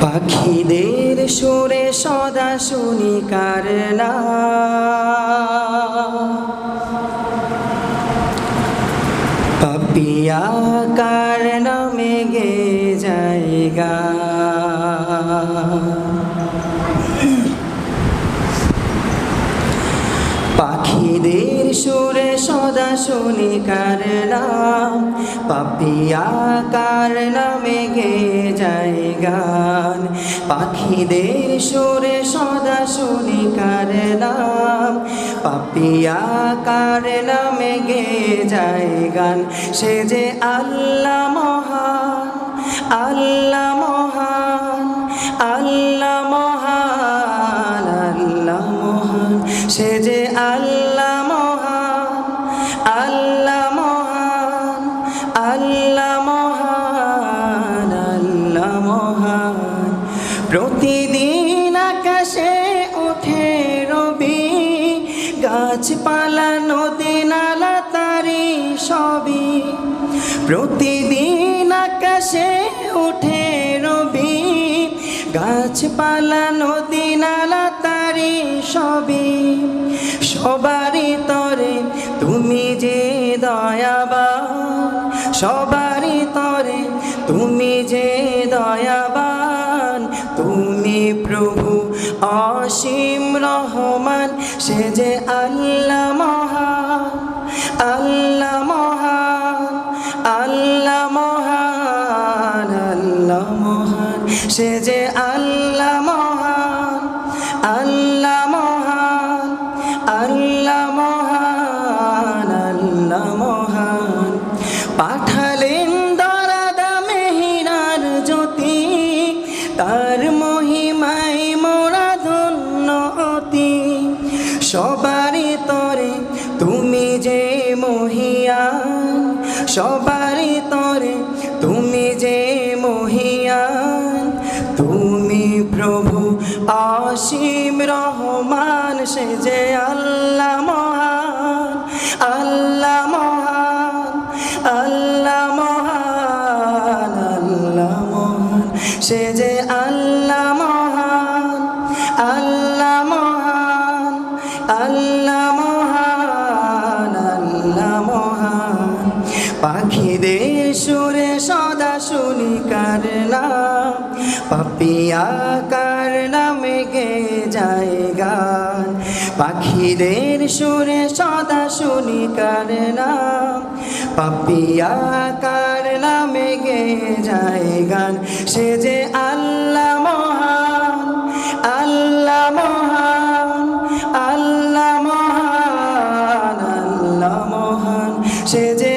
পাখিদের সুরে সদা শুনি কারনা পাপিয়া কার নামে গে জায়গা? পাখিদের সুরে সদা শুনি কার নাম? পাপিয়া কার নামে গে যায় গান? পাখিদের সুরে সদা শুনি কার নাম? পাপিয়া কার নামে গে যায় গান? সে যে আল্লাহ মহান আল্লাহ মহান। আল্লাহ মহান আল্লাহ মহান আল্লাহ মহান। প্রতিদিন আকাশে ওঠে রবি, গাছপালা, নদী, নালা, তারি সবই। প্রতিদিন আকাশে উঠে রবি, গাছপালা, নদী, নালা, তারি সবই। সবারই তরে তুমি যে দয়াবান, সবারই তরে তুমি যে দয়াবান, তুমি প্রভু অসীম রহমান, সে যে আল্লাহ মহান আল্লাহ মহান আল্লাহ মহান আল্লাহ মহান, সে যে আল্লাহ তার মহিমাই মোরা ধন্য অতি তরে তুমি যে মহিয়ান সবারই তরে তুমি যে মহিয়ান তুমি প্রভু অসীম রহমান, সে যে আল্লাহ। পাখিদের সুরে সদা শুনি কার পাপিয়া কার নামে গে যায় পাখিদের সুরে সদা শুনি কার নাম? পাপিয়া কার নামে গে যায় গান। সে যে আল্লাহ আল্লাহ মহান আল্লাহ মহান সে যে